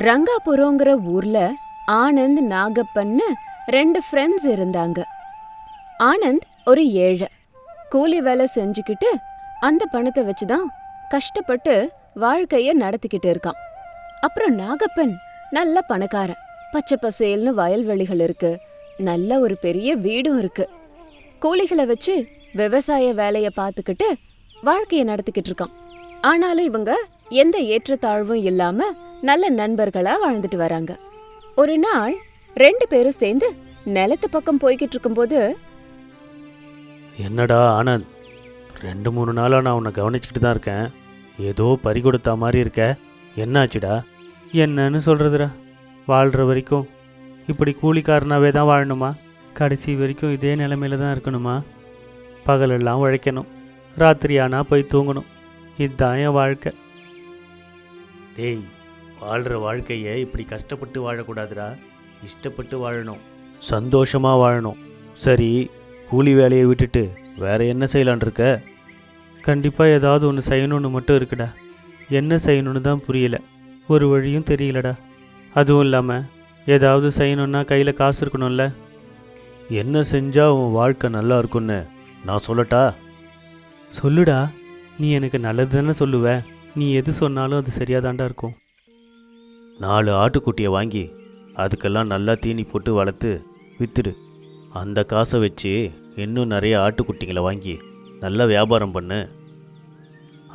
ரங்காபுரங்கிற ஊர்ல ஆனந்த் நாகப்பன்னு ரெண்டு ஃப்ரெண்ட்ஸ் இருந்தாங்க. ஆனந்த் ஒரு ஏழை. கூலி வேலை செஞ்சுக்கிட்டு அந்த பணத்தை வச்சு தான் கஷ்டப்பட்டு வாழ்க்கைய நடத்திக்கிட்டு இருக்கான். அப்புறம் நாகப்பன் நல்ல பணக்காரன். பச்சை பசேல்னு வயல்வெளிகள் இருக்கு. நல்ல ஒரு பெரிய வீடும் இருக்கு. கூலிகளை வச்சு விவசாய வேலைய பார்த்துக்கிட்டு வாழ்க்கைய நடத்திக்கிட்டு இருக்கான். ஆனாலும் இவங்க எந்த ஏற்றத்தாழ்வும் இல்லாம நல்ல நண்பர்களா வாழ்ந்துட்டு வராங்க. ஒரு நாள் ரெண்டு பேரும் சேர்ந்து நிலத்து பக்கம் போய்கிட்டு இருக்கும்போது என்னடா ஆனந்த் ரெண்டு மூணு நாளாக நான் உன்னை கவனிச்சுக்கிட்டு தான் இருக்கேன். ஏதோ பறி கொடுத்த மாதிரி இருக்க. என்னாச்சுடா? என்னன்னு சொல்கிறதுடா வாழ்கிற வரைக்கும் இப்படி கூலிக்காரனாவே தான் வாழணுமா? கடைசி வரைக்கும் இதே நிலைமையில தான் இருக்கணுமா? பகலெல்லாம் உழைக்கணும். ராத்திரி ஆனால் போய் தூங்கணும். இதுதான் என் வாழ்க்கை. டேய் வாழ்கிற வாழ்க்கையை இப்படி கஷ்டப்பட்டு வாழக்கூடாதுடா. இஷ்டப்பட்டு வாழணும். சந்தோஷமாக வாழணும். சரி கூலி வேலையை விட்டுட்டு வேற என்ன செய்யலான் இருக்க? கண்டிப்பாக ஏதாவது ஒன்று செய்யணும்னு மட்டும் இருக்குடா. என்ன செய்யணும்னு தான் புரியல. ஒரு வழியும் தெரியலடா. அதுவும் இல்லாமல் ஏதாவது செய்யணும்னா கையில் காசு இருக்கணும்ல. என்ன செஞ்சால் உன் வாழ்க்கை நல்லா இருக்கும்னு நான் சொல்லட்டா? சொல்லுடா. நீ எனக்கு நல்லது தானே சொல்லுவ. நீ எது சொன்னாலும் அது சரியாதாண்டா இருக்கும். நாலு ஆட்டுக்குட்டியை வாங்கி அதுக்கெல்லாம் நல்லா தீனி போட்டு வளர்த்து வித்துடு. அந்த காசை வச்சு இன்னும் நிறைய ஆட்டுக்குட்டிங்களை வாங்கி நல்லா வியாபாரம் பண்ணு.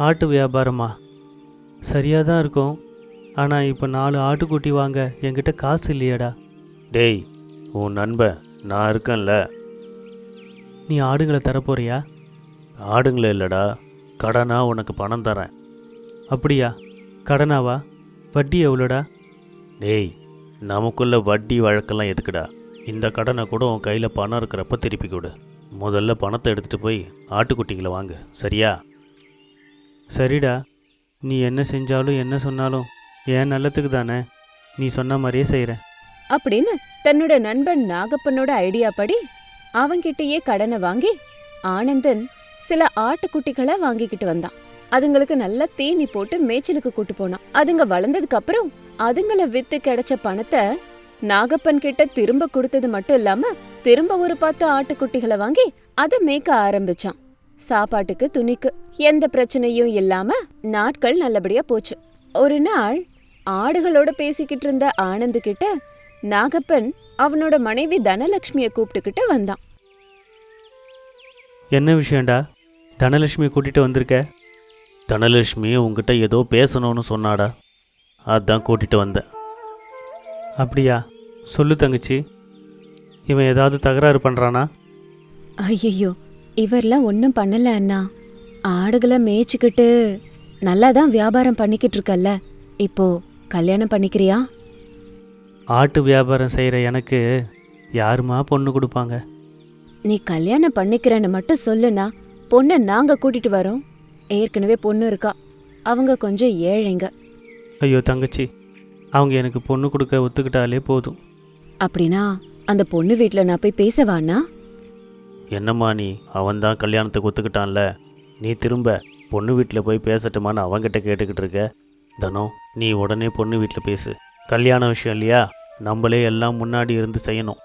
ஆட்டு வியாபாரமா? சரியாக தான் இருக்கும். ஆனால் இப்போ நாலு ஆட்டுக்குட்டி வாங்க என்கிட்ட காசு இல்லையாடா. டேய் உன் நண்பன் நான் இருக்கேன்ல. நீ ஆடுங்களை தரப்போறியா ஆடுங்களை இல்லைடா கடனா உனக்கு பணம் தரேன். அப்படியா? கடனாவா? வட்டி எவ்வளோடா? டேய் நமக்குள்ள வட்டி வழக்கெல்லாம் எதுக்குடா? இந்த கடனை கூட உன் கையில் பணம் இருக்கிறப்ப திருப்பி கொடு. முதல்ல பணத்தை எடுத்துகிட்டு போய் ஆட்டுக்குட்டிங்களை வாங்கு. சரியா? சரிடா. நீ என்ன செஞ்சாலும் என்ன சொன்னாலும் ஏன் நல்லதுக்கு தானே. நீ சொன்ன மாதிரியே செய்கிறேன் அப்படின்னு தன்னோட நண்பன் நாகப்பனோட ஐடியா படி அவன்கிட்டயே கடனை வாங்கி ஆனந்தன் சில ஆட்டுக்குட்டிகளை வாங்கிக்கிட்டு வந்தான். அதுங்களுக்கு நல்லா தீனி போட்டு மேய்ச்சலுக்கு கூட்டு போனான். அதுங்க வளர்ந்ததுக்கு அப்புறம் அதுங்கள வித்து கிடைச்ச பணத்தை நாகப்பன் கிட்ட திரும்ப கொடுத்தது மட்டும் இல்லாம திரும்ப ஒரு பத்து ஆட்டுக்குட்டிகளை வாங்கி அதை மேய்க்க ஆரம்பிச்சான். சாப்பாட்டுக்கு துணிக்கு எந்த பிரச்சனையும் இல்லாம நாட்கள் நல்லபடியா போச்சு. ஒரு நாள் ஆடுகளோட பேசிக்கிட்டு இருந்த ஆனந்த் கிட்ட நாகப்பன் அவனோட மனைவி தனலட்சுமிய கூப்பிட்டுக்கிட்டு வந்தான். என்ன விஷயம்டா? தனலட்சுமி கூட்டிட்டு வந்திருக்க? தனலட்சுமி உங்ககிட்ட ஏதோ பேசணும்னு சொன்னாடா. அதான் கூட்டிகிட்டு வந்தேன். அப்படியா? சொல்லு தங்கச்சி. இவன் ஏதாவது தகராறு பண்ணுறானா ஐயோ இவர்லாம் ஒன்றும் பண்ணல அண்ணா. ஆடுகளை மேய்ச்சிக்கிட்டு நல்லா தான் வியாபாரம் பண்ணிக்கிட்டு இருக்கல்ல. இப்போ கல்யாணம் பண்ணிக்கிறியா? ஆட்டு வியாபாரம் செய்கிற எனக்கு யாருமா பொண்ணு கொடுப்பாங்க? நீ கல்யாணம் பண்ணிக்கிறேன்னு மட்டும் சொல்லுண்ணா. பொண்ணை நாங்க கூட்டிட்டு வரோம். ஏற்கனவே பொண்ணு இருக்கா. அவங்க கொஞ்சம் ஏழைங்க. ஐயோ தங்கச்சி அவங்க எனக்கு பொண்ணு கொடுக்க ஒத்துக்கிட்டாலே போதும். அப்படின்னா அந்த பொண்ணு வீட்டில் நான் போய் பேசவாண்ணா என்னம்மா நீ அவன் தான் கல்யாணத்துக்கு ஒத்துக்கிட்டான்ல. நீ திரும்ப பொண்ணு வீட்டில் போய் பேசட்டுமான்னு அவன்கிட்ட கேட்டுக்கிட்டு இருக்க? தனோ நீ உடனே பொண்ணு வீட்டில் பேசு. கல்யாண விஷயம் இல்லையா? நம்மளே எல்லாம் முன்னாடி இருந்து செய்யணும்.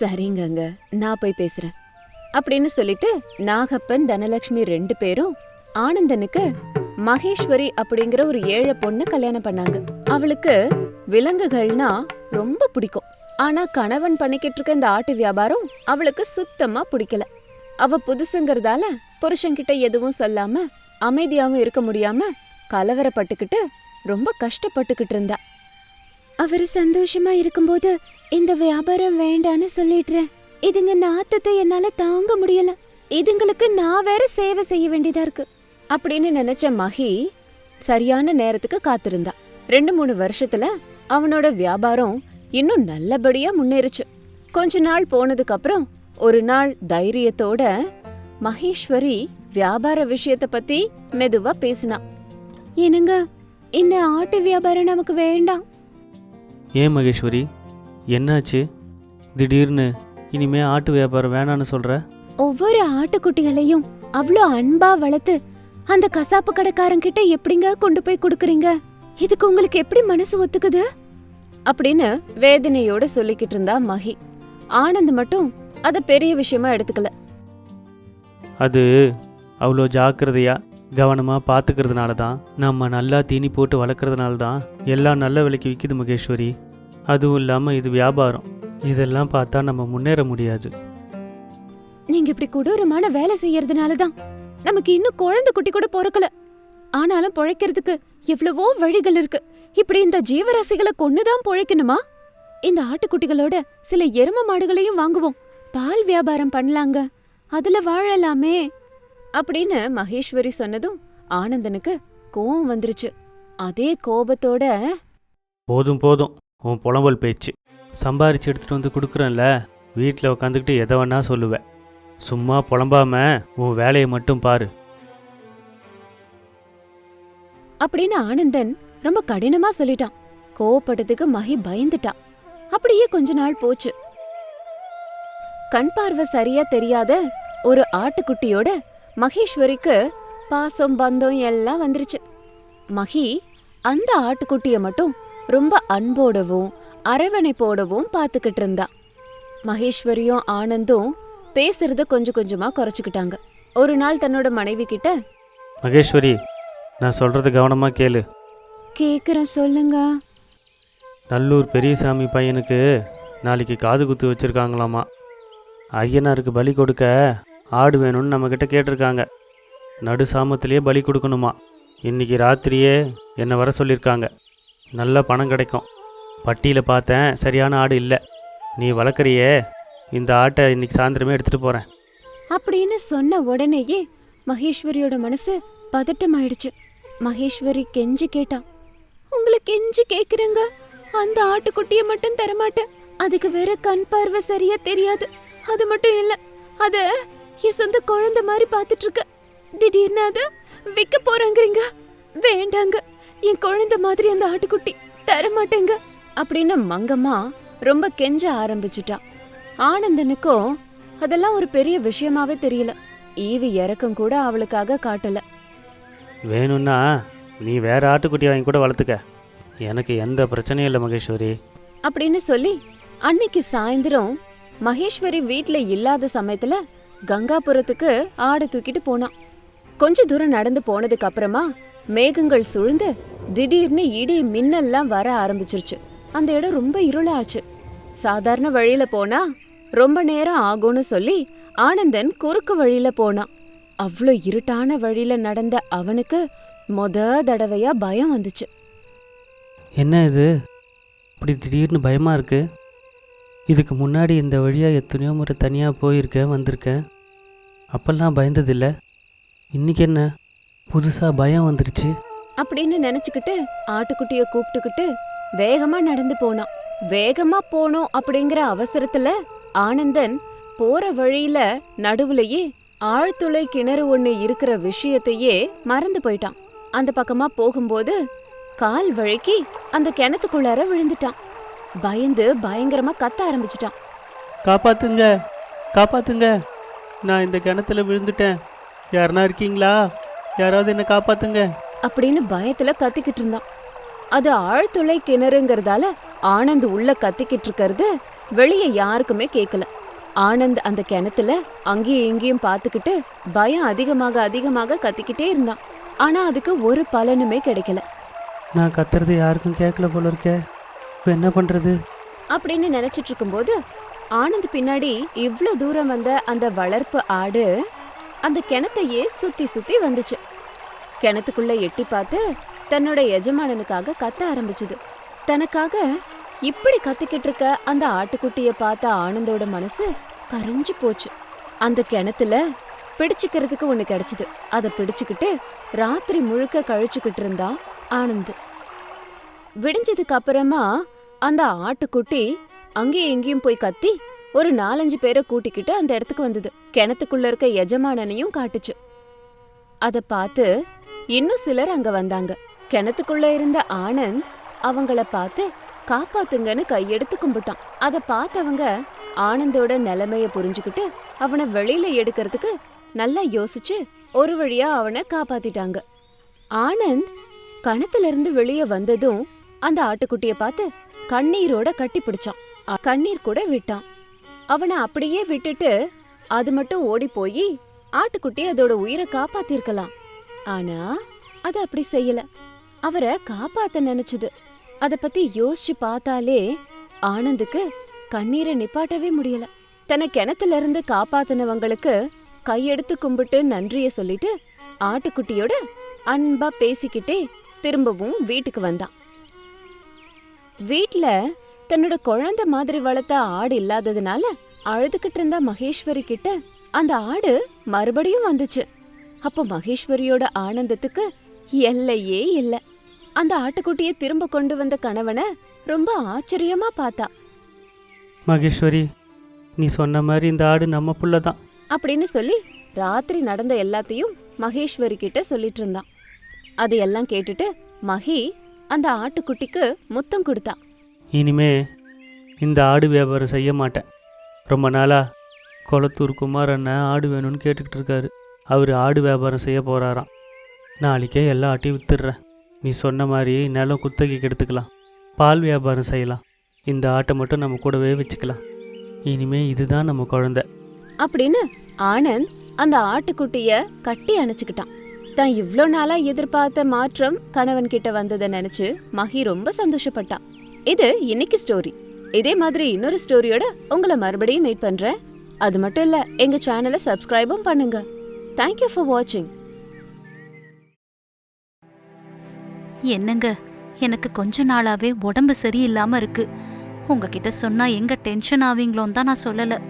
சரிங்கங்க நான் போய் பேசுறேன். அப்படின்னு சொல்லிட்டு நாகப்பன் தனலட்சுமி ரெண்டு பேரும் ஆனந்தனுக்கு மகேஸ்வரி அப்படிங்கிற ஒரு ஏழை பொண்ணு கல்யாணம் பண்ணாங்க. அவளுக்கு விலங்குகள்னா ரொம்ப பிடிக்கும். ஆனா கணவன் பண்ணிக்கிட்டு இருக்க இந்த ஆட்டு வியாபாரம் அவளுக்கு சுத்தமா பிடிக்கல. அவ புதுசுங்கிறதால புருஷன்கிட்ட எதுவும் சொல்லாம அமைதியாவும் இருக்க முடியாம கலவரப்பட்டுக்கிட்டு ரொம்ப கஷ்டப்பட்டுக்கிட்டு இருந்தா. அவரு சந்தோஷமா இருக்கும்போது இந்த வியாபாரம் வேண்டான்னு சொல்லிடுறேன். இதுங்க நாத்தத்தை என்னால தாங்க முடியல. இதுங்களுக்கு நான் வேற சேவை செய்ய வேண்டியதா இருக்கு. அப்படின்னு நினைச்ச மகி சரியான நேரத்துக்கு காத்திருந்தா. ரெண்டு மூணு வருஷத்துல அவனோட வியாபாரம் இன்னும் நல்லபடியா முன்னேறுச்சு. கொஞ்ச நாள் போனதுக்கு அப்புறம் ஒரு நாள் தைரியத்தோட மகேஸ்வரி வியாபார விஷயத்த பத்தி மெதுவா பேசினா. என்னங்க இந்த ஆட்டு வியாபாரம் நமக்கு வேண்டாம். ஏன் மகேஸ்வரி? என்னாச்சு? திடீர்னு இனிமே ஆட்டு வியாபாரம் வேணான்னு சொல்கிற ஒவ்வொரு ஆட்டுக்குட்டிகளையும் அவ்ளோ அன்பா வளர்த்து அந்த கசாப்பு கடைக்காரன் கிட்ட எப்படிங்க கொண்டு போய் கொடுக்கறீங்க? இதுக்கு உங்களுக்கு எப்படி மனசு ஒத்துக்குது? அப்படின்னு வேதனையோட சொல்லிக்கிட்டு இருந்தா மகி. ஆனந்த் மட்டும் அத பெரிய விஷயமா எடுத்துக்கல. அது அவ்வளோ ஜாக்கிரதையா கவனமாக பார்த்துக்கிறதுனால தான் நம்ம நல்லா தீனி போட்டு வளர்க்குறதுனால தான் எல்லாம் நல்ல விலைக்கு விற்கிது மகேஸ்வரி. அதுவும் இல்லாமல் இது வியாபாரம். இதெல்லாம் பார்த்தா நம்ம முன்னேற முடியாது. நீங்க இப்படி கொடூரமான வேலை செய்யறதுனால தான் நமக்கு இன்னும் குழந்தை குட்டி கூட பிறக்கல. ஆனாலும் பொழைக்கிறதுக்கு எவ்வளவோ வழிகள் இருக்கு. இப்படி இந்த ஜீவராசிகளை கொன்னுதான் பொழைக்கணுமா? இந்த ஆட்டுக்குட்டிகளோட சில எரும மாடுகளையும் வாங்குவோம். பால் வியாபாரம் பண்ணலாங்க. அதுல வாழலாமே. அப்படின்னு மகேஸ்வரி சொன்னதும் ஆனந்தனுக்கு கோவம் வந்துருச்சு. அதே கோபத்தோட போதும் போதும். உன் புலம்பல் பேச்சு. சம்பாரிச்சு எடுத்துட்டு வந்து கொடுக்குறேன்ல. வீட்டில் உட்காந்துக்கிட்டு எதை வேணா சொல்லுவேன் சும்மா புலம்பாம உன் வேலையை மட்டும் பாரு. அப்படின்னு ஆனந்தன் ரொம்ப கடினமா சொல்லிட்டான். கோவப்பட்டதுக்கு மகி பயந்துட்டான் அப்படியே கொஞ்ச நாள் போச்சு. கண் பார்வை சரியா தெரியாத ஒரு ஆட்டுக்குட்டியோட மகேஸ்வரிக்கு பாசம் பந்தம் எல்லாம் வந்துருச்சு. மகி அந்த ஆட்டுக்குட்டிய மட்டும் ரொம்ப அன்போடவும் அரவணைப்போடவும் பார்த்துக்கிட்டு இருந்தா. மகேஸ்வரியும் ஆனந்தும் பேசுறத கொஞ்சம் கொஞ்சமா குறைச்சுக்கிட்டாங்க. ஒரு நாள் தன்னோட மனைவி கிட்ட மகேஸ்வரி நான் சொல்கிறது கவனமாக கேளு. கேக்குறேன் சொல்லுங்க. நல்லூர் பெரியசாமி பையனுக்கு நாளைக்கு காது குத்து வச்சுருக்காங்களாமா. ஐயனாருக்கு பலி கொடுக்க ஆடு வேணும்னு நம்மக்கிட்ட கேட்டிருக்காங்க. நடு சாமத்திலேயே பலி கொடுக்கணுமா. இன்னைக்கு ராத்திரியே என்னை வர சொல்லியிருக்காங்க நல்ல பணம் கிடைக்கும். பட்டியில் பார்த்தேன் சரியான ஆடு இல்லை. நீ வளர்க்குறியே இந்த ஆட்டை இன்னைக்கு சாயந்தரமே எடுத்துகிட்டு போகிறேன் அப்படின்னு சொன்ன உடனேயே மகேஸ்வரியோட மனசு பதட்டமாயிடுச்சு. மகேஸ்வரி கெஞ்சி கேட்டா உங்களை கெஞ்சி கேக்குறேங்க. அந்த ஆட்டுக்குட்டியை மட்டும் தரமாட்டேன். அதுக்கு வேற கண் பார்வை சரியா தெரியாது. அது மட்டும் இல்ல அத என் சொந்த குழந்தை மாதிரி பார்த்துட்டு இருக்க திடீர்னு அத விற்க போறாங்கறீங்க. வேண்டாங்க. என் குழந்தை மாதிரி அந்த ஆட்டுக்குட்டி தரமாட்டேங்க. அப்படின்னு மங்கம்மா ரொம்ப கெஞ்ச ஆரம்பிச்சிட்டான் ஆனந்தனுக்கும் அதெல்லாம் ஒரு பெரிய விஷயமாவே தெரியல. ஈவி இறக்கம் கூட அவளுக்காக காட்டல. வேணும்னா நீ வேற ஆட்டுக்குட்டி வாங்கி கூட வளர்த்துக்க. எனக்கு எந்த பிரச்சனையும் இல்லை மகேஸ்வரி. அப்படின்னு சொல்லி அன்னைக்கு சாயந்தரம் மகேஸ்வரி வீட்ல இல்லாத சமயத்துல கங்காபுரத்துக்கு ஆடு தூக்கிட்டு போனான். கொஞ்ச தூரம் நடந்து போனதுக்கு அப்புறமா மேகங்கள் சூழ்ந்து திடீர்னு இடி மின்னல்லாம் வர ஆரம்பிச்சிருச்சு. அந்த இடம் ரொம்ப இருளாச்சு. சாதாரண வழியில போனா ரொம்ப நேரம் ஆகும்னு சொல்லி ஆனந்தன் குறுக்கு வழியில போனான் அவ்ளோ இருட்டான வழியில நடந்த அவனுக்கு மொத தடவையா பயம் வந்துச்சு. என்ன இது? இப்படி திடீர்னு பயமாக இருக்கு? இதுக்கு முன்னாடி இந்த வழியாக எத்தனையோ முறை தனியாக போயிருக்கேன் வந்திருக்கேன். அப்பெல்லாம் பயந்ததில்ல. இன்னைக்கு என்ன? புதுசாக பயம் வந்துருச்சு. அப்படின்னு நினைச்சுக்கிட்டு ஆட்டுக்குட்டிய கூப்பிட்டுக்கிட்டு வேகமா நடந்து போனான் வேகமா போனோம் அப்படிங்கிற அவசரத்துல ஆனந்தன் போற வழியில நடுவுலயே ஆழ்துளை கிணறு ஒண்ணு இருக்கிற விஷயத்தையே மறந்து போயிட்டான். அந்த பக்கமா போகும்போது கால் வழுக்கி அந்த கிணத்துக்குள்ளார விழுந்துட்டான். பயந்து பயங்கரமா கத்த ஆரம்பிச்சிட்டான். காப்பாத்துங்க காப்பாத்துங்க. நான் இந்த கிணத்துல விழுந்துட்டேன். யாருனா இருக்கீங்களா? யாராவது என்னை காப்பாத்துங்க. அப்படின்னு பயத்துல கத்திக்கிட்டு இருந்தான். அது ஆழ்துளை கிணறுங்கிறதால ஆனந்த் உள்ள கத்திக்கிட்டு இருக்கறது வெளிய யாருக்குமே கேட்கல ஆனந்த் அந்த கிணத்துல அங்கேயும் இங்கேயும் பார்த்துக்கிட்டு பயம் அதிகமாக அதிகமாக கத்திக்கிட்டே இருந்தான். ஆனா அதுக்கு ஒரு பலனுமே கிடைக்கல. நான் கத்துறது யாருக்கும் கேட்கல போல இருக்கே. இப்போ என்ன பண்ணுறது அப்படின்னு நினைச்சிட்டு இருக்கும்போது ஆனந்த் பின்னாடி இவ்ளோ தூரம் வந்த அந்த வளர்ப்பு ஆடு அந்த கிணத்தையே சுத்தி சுத்தி வந்துச்சு. கிணத்துக்குள்ள எட்டி பார்த்து தன்னோட எஜமானனுக்காக கத்த ஆரம்பிச்சுது. தனக்காக இப்படி கத்திக்கிட்டு இருக்க அந்த ஆட்டுக்குட்டிய பார்த்த ஆனந்தோட மனசு கரைஞ்சு போச்சு. அந்த கிணத்துல பிடிச்சுக்கிறதுக்கு ஒண்ணு கிடைச்சது. அதை பிடிச்சுக்கிட்டு ராத்திரி முழுக்க கழிச்சுக்கிட்டு இருந்தா ஆனந்த். விடிஞ்சதுக்கு அப்புறமா அந்த ஆட்டுக்குட்டி அங்கேயும் எங்கேயும் போய் கத்தி ஒரு நாலஞ்சு பேரை கூட்டிக்கிட்டு அந்த இடத்துக்கு வந்தது. கிணத்துக்குள்ள இருக்க எஜமானனையும் காட்டுச்சு. அதை பார்த்து இன்னும் சிலர் அங்க வந்தாங்க. கிணத்துக்குள்ள இருந்த ஆனந்த் அவங்கள பார்த்து காப்பாத்துங்கன்னு கையெடுத்து கும்பிட்டான். அத பார்த்தவங்க ஆனந்தோட நிலைமைய புரிஞ்சுக்கிட்டு அவனை வெளியில எடுக்கிறதுக்கு நல்லா யோசிச்சு ஒரு வழியா அவனை காப்பாத்திட்டாங்க. ஆனந்த் கணத்துல இருந்து வெளியே வந்ததும் அந்த ஆட்டுக்குட்டிய பார்த்து கண்ணீரோட கட்டி பிடிச்சான். கண்ணீர் கூட விட்டான். அவனை அப்படியே விட்டுட்டு அது மட்டும் ஓடி போய் ஆட்டுக்குட்டி அதோட உயிரை காப்பாத்திருக்கலாம். ஆனா அது அப்படி செய்யல. அவரை காப்பாத்த நினைச்சது. அத பத்தி யோசிச்சு பார்த்தாலே ஆனந்துக்கு கண்ணீரை நிப்பாட்டவே முடியல. தன்னை கிணத்துல இருந்து காப்பாத்தினவங்களுக்கு கையெடுத்து கும்பிட்டு நன்றிய சொல்லிட்டு ஆட்டுக்குட்டியோட அன்பா பேசிக்கிட்டே திரும்பவும் வீட்டுக்கு வந்தான். வீட்ல தன்னோட குழந்தை மாதிரி வளர்த்த ஆடு இல்லாததுனால அழுதுகிட்டு இருந்த மகேஸ்வரி கிட்ட அந்த ஆடு மறுபடியும் வந்துச்சு. அப்போ மகேஸ்வரியோட ஆனந்தத்துக்கு எல்லையே இல்ல. அந்த ஆட்டுக்குட்டிய திரும்ப கொண்டு வந்த கணவனை ரொம்ப ஆச்சரியமா பார்த்தா. மகேஸ்வரி நீ சொன்ன மாதிரி இந்த ஆடு நம்ம புள்ள தான் அப்படின்னு சொல்லி ராத்திரி நடந்த எல்லாத்தையும் மகேஸ்வரி கிட்ட சொல்லிட்டு இருந்தான். அதையெல்லாம் கேட்டுட்டு மகி அந்த ஆட்டுக்குட்டிக்கு முத்தம் கொடுத்தா. இனிமே இந்த ஆடு வியாபாரம் செய்ய மாட்டேன். ரொம்ப நாளா குளத்தூர் குமார் அண்ணன் ஆடு வேணும்னு கேட்டுக்கிட்டு இருக்காரு. அவர் ஆடு வியாபாரம் செய்ய போகிறாராம் நாளைக்கே எல்லா ஆட்டையும் வித்துடுறேன். நீ சொன்ன மாதிரி நிலம் குத்தகைக்கு எடுத்துக்கலாம். பால் வியாபாரம் செய்யலாம். இந்த ஆட்டை மட்டும் நம்ம கூடவே வச்சுக்கலாம். இனிமே இதுதான் நம்ம குழந்தை. அப்படின்னு ஆனந்த் அந்த ஆட்டுக்குட்டிய கட்டி அணைச்சுக்கிட்டான். தான் இவ்வளோ நாளா எதிர்பார்த்த மாற்றம் கணவன் கிட்ட வந்ததை நினைச்சு மகி ரொம்ப சந்தோஷப்பட்டான். இது இன்னைக்கு ஸ்டோரி இதே மாதிரி இன்னொரு ஸ்டோரியோட உங்களை மறுபடியும் மீட் பண்றேன். அது மட்டும் இல்ல எங்க சேனலை சப்ஸ்கிரைபும் பண்ணுங்க. தேங்க்யூ ஃபார் வாட்சிங் என்னங்க? எனக்கு கொஞ்ச நாளாவே உடம்பு சரியில்லாம இருக்கு. உங்ககிட்ட சொன்னா எங்க டென்ஷன் ஆவீங்களோன்னு தான் நான் சொல்லல.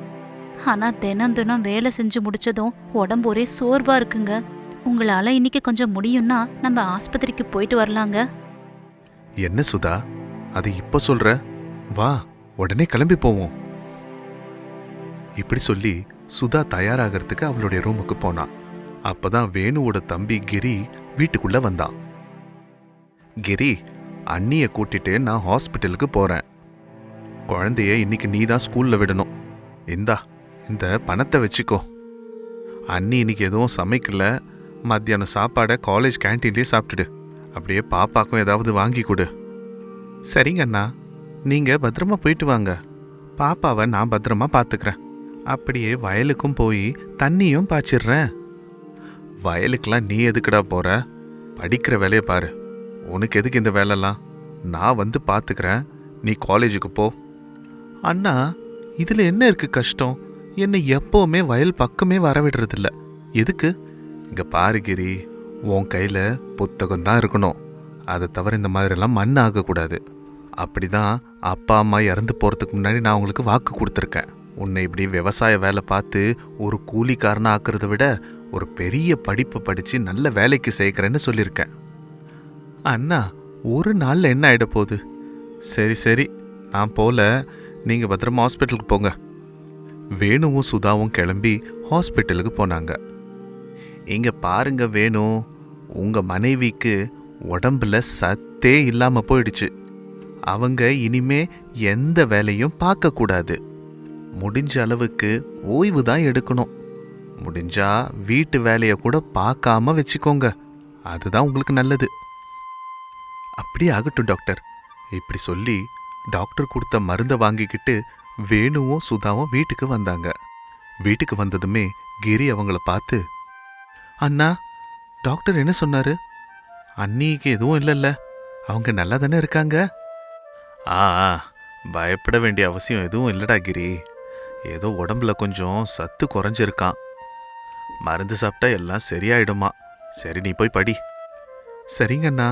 ஆனா தினம் தினம் வேலை செஞ்சு முடிச்சதும் உடம்பு ஒரே சோர்வா இருக்குங்க. உங்களால இன்னைக்கு கொஞ்சம் முடியும்னா நம்ம ஆஸ்பத்திரிக்கு போயிட்டு வரலாங்க. என்ன சுதா? அது இப்ப சொல்ற? வா உடனே கிளம்பி போவோம். இப்படி சொல்லி சுதா தயாராகிறதுக்கு அவளுடைய ரூமுக்கு போனான் அப்பதான் வேணுவோட தம்பி கிரி வீட்டுக்குள்ள வந்தான். கிரி அண்ணியை கூட்டிட்டு நான் ஹாஸ்பிட்டலுக்கு போகிறேன் குழந்தைய இன்னைக்கு நீ தான் ஸ்கூலில் விடணும். இந்தா இந்த பணத்தை வச்சுக்கோ. அண்ணி இன்னைக்கு எதுவும் சமைக்கல. மத்தியானம் சாப்பாடை காலேஜ் கேன்டீன்லேயே சாப்பிட்டுடு. அப்படியே பாப்பாக்கும் ஏதாவது வாங்கி கொடு. சரிங்க அண்ணா நீங்கள் பத்திரமா போயிட்டு வாங்க. பாப்பாவை நான் பத்திரமா பார்த்துக்கிறேன் அப்படியே வயலுக்கும் போய் தண்ணியும் பாய்ச்சிடுறேன். வயலுக்கெலாம் நீ எதுக்குடா போகிற படிக்கிற வேலையை பாரு. உனக்கு எதுக்கு இந்த வேலைலாம்? நான் வந்து பார்த்துக்கிறேன் நீ காலேஜுக்கு போ. அண்ணா இதில் என்ன இருக்குது கஷ்டம்? என்னை எப்போவுமே வயல் பக்கமே வரவிடுறதில்ல எதுக்கு? இங்கே பாருகிரி உன் கையில் புத்தகம் தான் இருக்கணும். அதை தவிர இந்த மாதிரிலாம் மண் ஆகக்கூடாது. அப்படிதான் அப்பா அம்மா இறந்து போகிறதுக்கு முன்னாடி நான் உங்களுக்கு வாக்கு கொடுத்துருக்கேன். உன்னை இப்படி விவசாய வேலை பார்த்து ஒரு கூலிக்காரனாக ஆக்குறத விட ஒரு பெரிய படிப்பு படித்து நல்ல வேலைக்கு சேர்க்குறேன்னு சொல்லியிருக்கேன். அண்ணா ஒரு நாளில் என்ன ஆகிட போகுது? சரி சரி நான் போல நீங்கள் பத்திரமா ஹாஸ்பிட்டலுக்கு போங்க. வேணுவும் சுதாவும் கிளம்பி ஹாஸ்பிட்டலுக்கு போனாங்க. இங்கே பாருங்க வேணு உங்கள் மனைவிக்கு உடம்புல சத்தே இல்லாமல் போயிடுச்சு. அவங்க இனிமே எந்த வேலையும் பார்க்கக்கூடாது முடிஞ்ச அளவுக்கு ஓய்வு தான் எடுக்கணும். முடிஞ்சா வீட்டு வேலையை கூட பார்க்காம வச்சுக்கோங்க. அதுதான் உங்களுக்கு நல்லது. அப்படியே ஆகட்டும் டாக்டர். இப்படி சொல்லி டாக்டர் கொடுத்த மருந்தை வாங்கிக்கிட்டு வேணுவும் சுதாவும் வீட்டுக்கு வந்தாங்க. வீட்டுக்கு வந்ததுமே கிரி அவங்கள பார்த்து அண்ணா டாக்டர் என்ன சொன்னாரு? அன்னிக்கு எதுவும் இல்லைல்ல. அவங்க நல்லா தானே இருக்காங்க? ஆ ஆ, பயப்பட வேண்டிய அவசியம் எதுவும் இல்லடா கிரி. ஏதோ உடம்புல கொஞ்சம் சத்து குறைஞ்சிருக்கான். மருந்து சாப்பிட்டா எல்லாம் சரியாயிடுமா? சரி நீ போய் படி. சரிங்கண்ணா.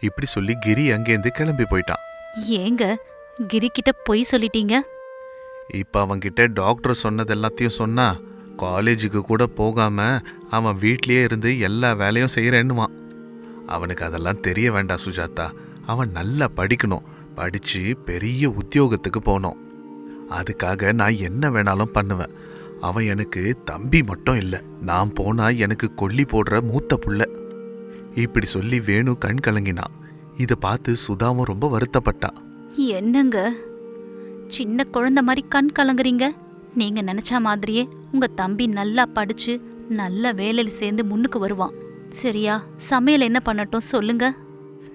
இப்படி சொல்லி கிரி அங்கேருந்து கிளம்பி போயிட்டான். ஏங்க கிரி கிட்ட பொய் சொல்லிட்டீங்க? இப்போ அவன்கிட்ட டாக்டர் சொன்னது எல்லாத்தையும் சொன்னா காலேஜுக்கு கூட போகாம அவன் வீட்லயே இருந்து எல்லா வேலையும் செய்யறேன்னுவான் அவனுக்கு அதெல்லாம் தெரிய வேண்டாம் சுஜாதா. அவன் நல்லா படிக்கணும். படிச்சு பெரிய உத்தியோகத்துக்கு போகணும். அதுக்காக நான் என்ன வேணாலும் பண்ணுவேன். அவன் எனக்கு தம்பி மட்டும் இல்லை. நான் போனா எனக்கு கொல்லி போடுற மூத்த புள்ள. இப்படி சொல்லி வேணு கண் கலங்கினான் இதை பார்த்து சுதாவும் ரொம்ப வருத்தப்பட்டான் என்னங்க? சின்ன குழந்தை மாதிரி கண் கலங்குறீங்க? நீங்க நினைச்ச மாதிரியே உங்க தம்பி நல்லா படிச்சு நல்ல வேலையில சேர்ந்து முன்னுக்கு வருவான். சரியா? சமையல் என்ன பண்ணட்டும் சொல்லுங்க.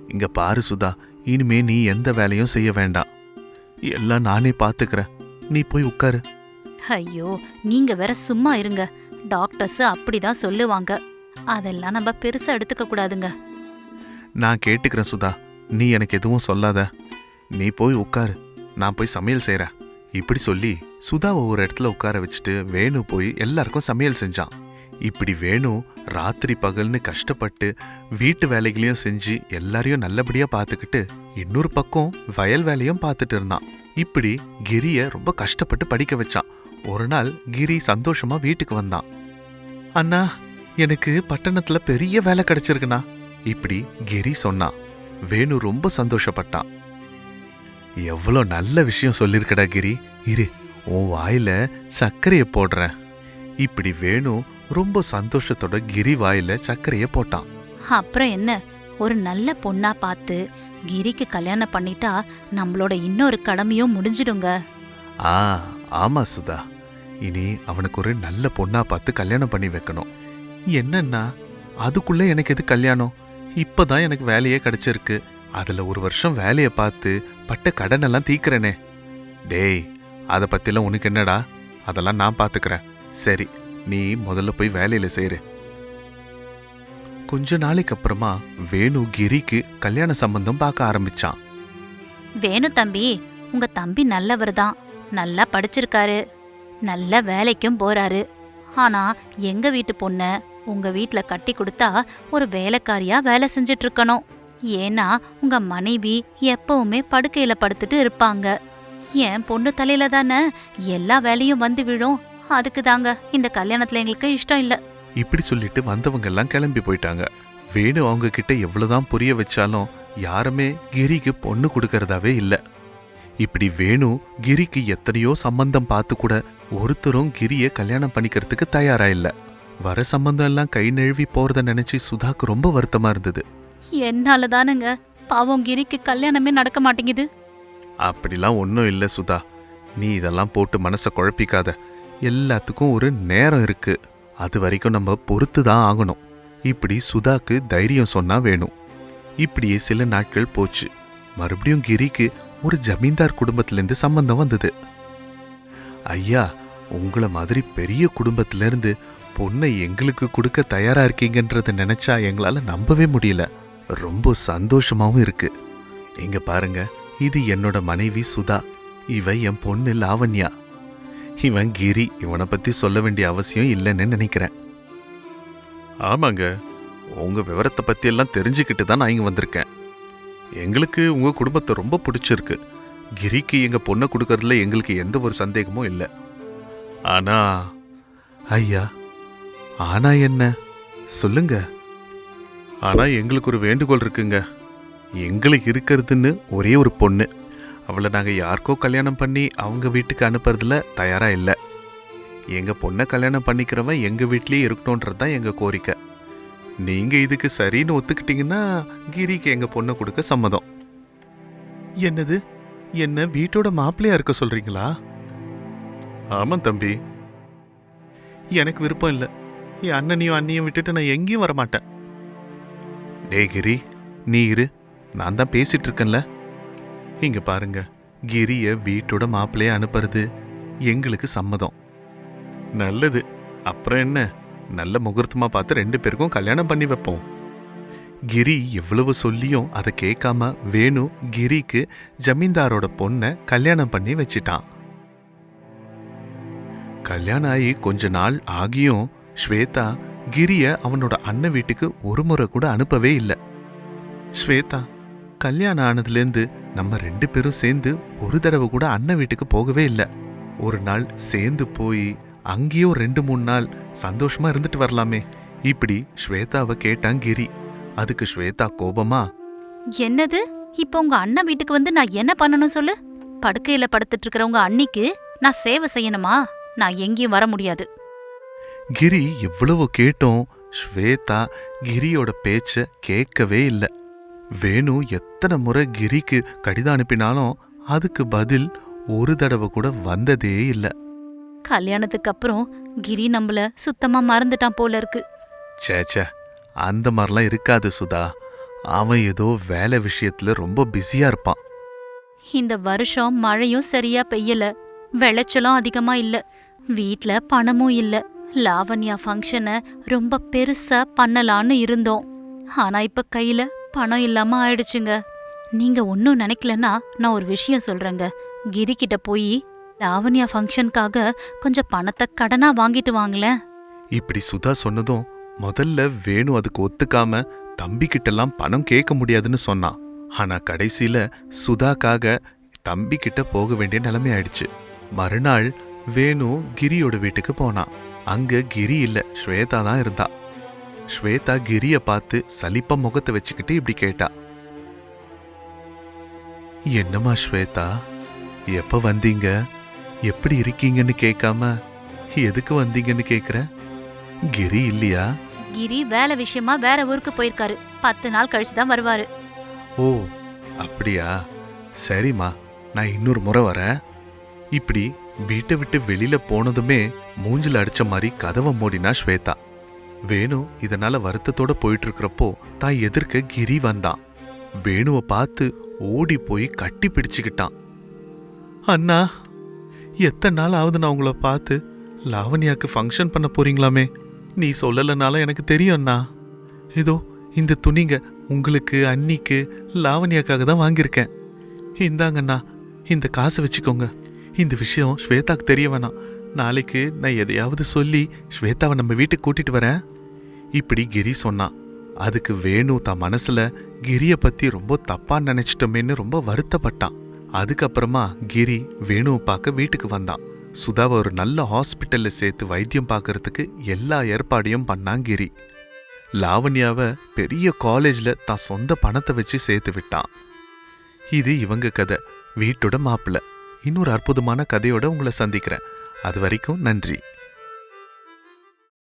இங்க பாரு சுதா இனிமே நீ எந்த வேலையும் செய்ய வேண்டாம். எல்லாம் நானே பாத்துக்கிறேன். நீ போய் உட்காரு. ஐயோ நீங்க வேற சும்மா இருங்க. டாக்டர்ஸ் அப்படிதான் சொல்லுவாங்க. அதெல்லாம் நம்ம பெருசா எடுத்துக்க கூடாதுங்க. நான் கேட்டுக்கிறேன் சுதா. நீ எனக்கு எதுவும் சொல்லாத. நீ போய் உட்காரு. நான் போய் சமையல் செய்றேன். இப்படி சொல்லி சுதாவை ஒரு இடத்துல உட்கார வச்சுட்டு வேணு போய் எல்லாருக்கும் சமையல் செஞ்சான். இப்படி வேணு ராத்திரி பகல்னு கஷ்டப்பட்டு வீட்டு வேலைகளையும் செஞ்சு எல்லாரையும் நல்லபடியா பார்த்துக்கிட்டு இன்னொரு பக்கம் வயல் வேலையும் பார்த்துட்டு இருந்தான். இப்படி கிரிய ரொம்ப கஷ்டப்பட்டு படிக்க வச்சான். ஒரு நாள் கிரி சந்தோஷமா வீட்டுக்கு வந்தான். அண்ணா எனக்கு பட்டணத்துல பெரிய வேலை கிடைச்சிருக்குண்ணா. இப்படி கிரி சொன்னான் வேணு ரொம்ப சந்தோஷப்பட்டான் எவ்வளோ நல்ல விஷயம் சொல்லிருக்கடா கிரி. இரு உன் வாயில சர்க்கரையை போடுறேன். இப்படி வேணு ரொம்ப சந்தோஷத்தோட கிரி வாயில சர்க்கரையை போட்டான். அப்புறம் என்ன? ஒரு நல்ல பொண்ணா பார்த்து கிரிக்கு கல்யாணம் பண்ணிட்டா நம்மளோட இன்னொரு கடமையும் முடிஞ்சிடுங்க. ஆ ஆமா சுதா. இனி அவனுக்கு ஒரு நல்ல பொண்ணா பார்த்து கல்யாணம் பண்ணி வைக்கணும். என்னன்னா அதுக்குள்ள எனக்கு எது கல்யாணம்? இப்பதான் எனக்கு வேலையே கிடைச்சிருக்கு. அதுல ஒரு வருஷம் வேலையை பார்த்து பட்ட கடன் எல்லாம் தீக்கிறேனே. டேய் அதை பத்திலாம் உனக்கு என்னடா? அதெல்லாம் நான் பார்த்துக்கிறேன் சரி நீ முதல்ல போய் வேலையில சேரு. கொஞ்ச நாளைக்கு அப்புறமா வேணு கிரிக்கு கல்யாண சம்பந்தம் பார்க்க ஆரம்பிச்சான். வேணு தம்பி உங்க தம்பி நல்லவர் தான். நல்லா படிச்சிருக்காரு. நல்ல வேலைக்கும் போறாரு. ஆனா எங்க வீட்டு பொண்ண உங்க வீட்ல கட்டி கொடுத்தா ஒரு வேலைக்காரியா வேலை செஞ்சுட்டு இருக்கணும் ஏன்னா உங்க மனைவி எப்பவுமே படுக்கையில படுத்துட்டு இருப்பாங்க. என் பொண்ணு தலையில தானே எல்லா வேலையும் வந்து விழும். அதுக்கு தாங்க இந்த கல்யாணத்துல எங்களுக்கு இஷ்டம் இல்ல. இப்படி சொல்லிட்டு வந்தவங்க எல்லாம் கிளம்பி போயிட்டாங்க. வேணு அவங்க கிட்ட எவ்வளவுதான் புரிய வச்சாலும் யாருமே கிரிக்கு பொண்ணு கொடுக்கறதாவே இல்ல. இப்படி வேணு கிரிக்கு எத்தனையோ சம்பந்தம் பார்த்து கூட ஒருத்தரும் கிரிய கல்யாணம் பண்ணிக்கிறதுக்கு தயாரா இல்லை. வர சம்பந்தம் எல்லாம் கை நழுவி போறத நினைச்சு சுதாக்கு ரொம்ப வருத்தமா இருந்தது. என்னால தானுங்க? பாவம் கிரிக்கு கல்யாணமே நடக்க மாட்டேங்குது. அப்படிலாம் ஒன்றும் இல்லை சுதா. நீ இதெல்லாம் போட்டு மனசை குழப்பிக்காத. எல்லாத்துக்கும் ஒரு நேரம் இருக்கு. அது வரைக்கும் நம்ம பொறுத்து தான் ஆகணும். இப்படி சுதாக்கு தைரியம் சொன்னா வேணும். இப்படியே சில நாட்கள் போச்சு. மறுபடியும் கிரிக்கு ஒரு ஜமீன்தார் குடும்பத்திலேருந்து சம்பந்தம் வந்தது. ஐயா உங்கள மாதிரி பெரிய குடும்பத்திலேருந்து பொண்ணை எங்களுக்கு கொடுக்க தயாரா இருக்கீங்கன்றத நினைச்சா எங்களால நம்பவே முடியல. ரொம்ப சந்தோஷமாவும் இருக்கு. இங்க பாருங்க இது என்னோட மனைவி சுதா. இவ என் பொண்ணு லாவண்யா. இவன் கிரி இவனை பத்தி சொல்ல வேண்டிய அவசியம் இல்லைன்னு நினைக்கிறேன். ஆமாங்க உங்க விவரத்தை பத்தி எல்லாம் தெரிஞ்சுக்கிட்டு தான் நான் இங்க வந்திருக்கேன். எங்களுக்கு உங்க குடும்பத்தை ரொம்ப பிடிச்சிருக்கு. கிரிக்கு எங்க பொண்ணை கொடுக்கறதுல எங்களுக்கு எந்த ஒரு சந்தேகமும் இல்லை. ஆனா ஐயா ஆனா என்ன? சொல்லுங்க. ஆனா எங்களுக்கு ஒரு வேண்டுகோள் இருக்குங்க. எங்களுக்கு இருக்கிறதுன்னு ஒரே ஒரு பொண்ணு. அவளை நாங்கள் யாருக்கோ கல்யாணம் பண்ணி அவங்க வீட்டுக்கு அனுப்புறதுல தயாரா இல்லை. எங்கள் பொண்ணை கல்யாணம் பண்ணிக்கிறவன் எங்கள் வீட்லேயே இருக்கணுன்றது தான் எங்கள் கோரிக்கை. நீங்கள் இதுக்கு சரின்னு ஒத்துக்கிட்டீங்கன்னா கிரிக்கு எங்கள் பொண்ணை கொடுக்க சம்மதம். என்னது? என்ன வீட்டோட மாப்பிள்ளையா இருக்க சொல்றீங்களா? ஆமாம் தம்பி. எனக்கு விருப்பம் இல்லை. என் அண்ணனையும் அண்ணியும் விட்டுட்டு நான் எங்கேயும் வர மாட்டேன் டேய் கிரி நீ இரு. நான் தான் பேசிட்டு இருக்கேன்ல இங்க பாருங்க கிரிய வீட்டோட மாப்பிள்ளைய அனுப்புறது எங்களுக்கு சம்மதம். நல்லது. அப்புறம் என்ன? நல்ல முகூர்த்தமா பார்த்து ரெண்டு பேருக்கும் கல்யாணம் பண்ணி வைப்போம். கிரி எவ்வளவு சொல்லியும் அதை கேட்காம வேணு கிரிக்கு ஜமீன்தாரோட பொண்ணை கல்யாணம் பண்ணி வச்சிட்டான். கல்யாணம் ஆகி கொஞ்ச நாள் ஆகியும் ஸ்வேதா கிரிய அவனோட அண்ணன் வீட்டுக்கு ஒரு முறை கூட அனுப்பவே இல்லை. ஸ்வேதா கல்யாணம் ஆனதுலேருந்து நம்ம ரெண்டு பேரும் சேர்ந்து ஒரு தடவை கூட அண்ணன் வீட்டுக்கு போகவே இல்லை. ஒரு நாள் சேர்ந்து போய் அங்கேயும் ரெண்டு மூணு நாள் சந்தோஷமா இருந்துட்டு வரலாமே. இப்படி ஸ்வேதாவை கேட்டான் கிரி. அதுக்கு ஸ்வேதா கோபமா என்னது? இப்போ உங்க அண்ணன் வீட்டுக்கு வந்து நான் என்ன பண்ணணும் சொல்லு? படுக்கையில படுத்துட்டு இருக்கிற உங்க அன்னிக்கு நான் சேவை செய்யணுமா? நான் எங்கேயும் வர முடியாது. கிரி எவ்வளவு கேட்டோம். ஸ்வேதா கிரியோட பேச்ச கேட்கவே இல்லை. வேணு எத்தனை முறை கிரிக்கு கடிதம் அனுப்பினாலும் அதுக்கு பதில் ஒரு தடவை கூட வந்ததே இல்லை. கல்யாணத்துக்கு அப்புறம் கிரி நம்மள சுத்தமா மறந்துட்டான் போல இருக்கு. ச்சே ச்சே. அந்த மாதிரிலாம் இருக்காது சுதா. அவன் ஏதோ வேலை விஷயத்துல ரொம்ப பிஸியா இருப்பான். இந்த வருஷம் மழையும் சரியா பெய்யல. விளைச்சலும் அதிகமா இல்ல. வீட்ல பணமும் இல்ல. லாவண்யா ஃபங்க்ஷனை ரொம்ப பெருசா பண்ணலான்னு இருந்தோம். ஆனா இப்ப கையில பணம் இல்லாம ஆயிடுச்சுங்க. நீங்க ஒன்னும் நினைக்கலன்னா நான் ஒரு விஷயம் சொல்றேங்க. கிரி கிட்ட போய் லாவண்யா ஃபங்க்ஷனுக்காக கொஞ்சம் பணத்தை கடனா வாங்கிட்டு வாங்களேன். இப்படி சுதா சொன்னதும் முதல்ல வேணு அதுக்கு ஒத்துக்காம தம்பி கிட்டலாம் பணம் கேட்க முடியாதுன்னு சொன்னான் ஆனா கடைசியில சுதாக்காக தம்பி கிட்ட போக வேண்டிய நிலைமை ஆயிடுச்சு. மறுநாள் வேணு கிரியோட வீட்டுக்கு போனான் அங்க கிரி இல்ல. ஸ்வேதா தான் இருந்தா. ஸ்வேதா கிரிய பார்த்து சலிப்ப முகத்தை வச்சுக்கிட்டு இப்படி கேட்டா. என்னம்மா ஸ்வேதா? எப்ப வந்தீங்க? எப்படி இருக்கீங்கன்னு கேட்காம எதுக்கு வந்தீங்கன்னு கேக்குற? கிரி இல்லையா? கிரி வேலை விஷயமா வேற ஊருக்கு போயிருக்காரு. பத்து நாள் கழிச்சு தான் வருவாரு. ஓ அப்படியா? சரிம்மா. நான் இன்னொரு முறை வரேன். இப்படி வீட்டை விட்டு வெளியில போனதுமே மூஞ்சில அடிச்ச மாதிரி கதவை மூடினா ஸ்வேதா. வேணு இதனால வருத்தத்தோட போயிட்டு இருக்கிறப்போ தான் எதிர்க்க கிரி வந்தான். வேணுவை பார்த்து ஓடி போய் கட்டி பிடிச்சுக்கிட்டான். அண்ணா எத்தனை நாள் ஆகுது நான் உங்களை பார்த்து? லாவண்யாக்கு ஃபங்க்ஷன் பண்ண போறீங்களாமே? நீ சொல்லலைனால எனக்கு தெரியும் அண்ணா. இதோ இந்த துணிங்க உங்களுக்கு அன்னிக்கு லாவண்யாக்காக தான் வாங்கியிருக்கேன். இந்தாங்கண்ணா இந்த காசை வச்சுக்கோங்க. இந்த விஷயம் ஸ்வேதாக்கு தெரிய வேணாம். நாளைக்கு நான் எதையாவது சொல்லி ஸ்வேதாவை நம்ம வீட்டுக்கு கூட்டிட்டு வரேன். இப்படி கிரி சொன்னான் அதுக்கு வேணு தான் மனசுல கிரியை பத்தி ரொம்ப தப்பா நினைச்சிட்டோமேன்னு ரொம்ப வருத்தப்பட்டான். அதுக்கப்புறமா கிரி வேணுவை பார்க்க வீட்டுக்கு வந்தான். சுதாவை ஒரு நல்ல ஹாஸ்பிட்டல்ல சேர்த்து வைத்தியம் பார்க்கறதுக்கு எல்லா ஏற்பாடையும் பண்ணான் கிரி. லாவண்யாவை பெரிய காலேஜில் தான் சொந்த பணத்தை வச்சு சேர்த்து விட்டான். இது இவங்க கதை. வீட்டோட மாப்பிள்ளை. இன்னொரு அற்புதமான கதையோட உங்களை சந்திக்கிறேன். அது வரைக்கும் நன்றி.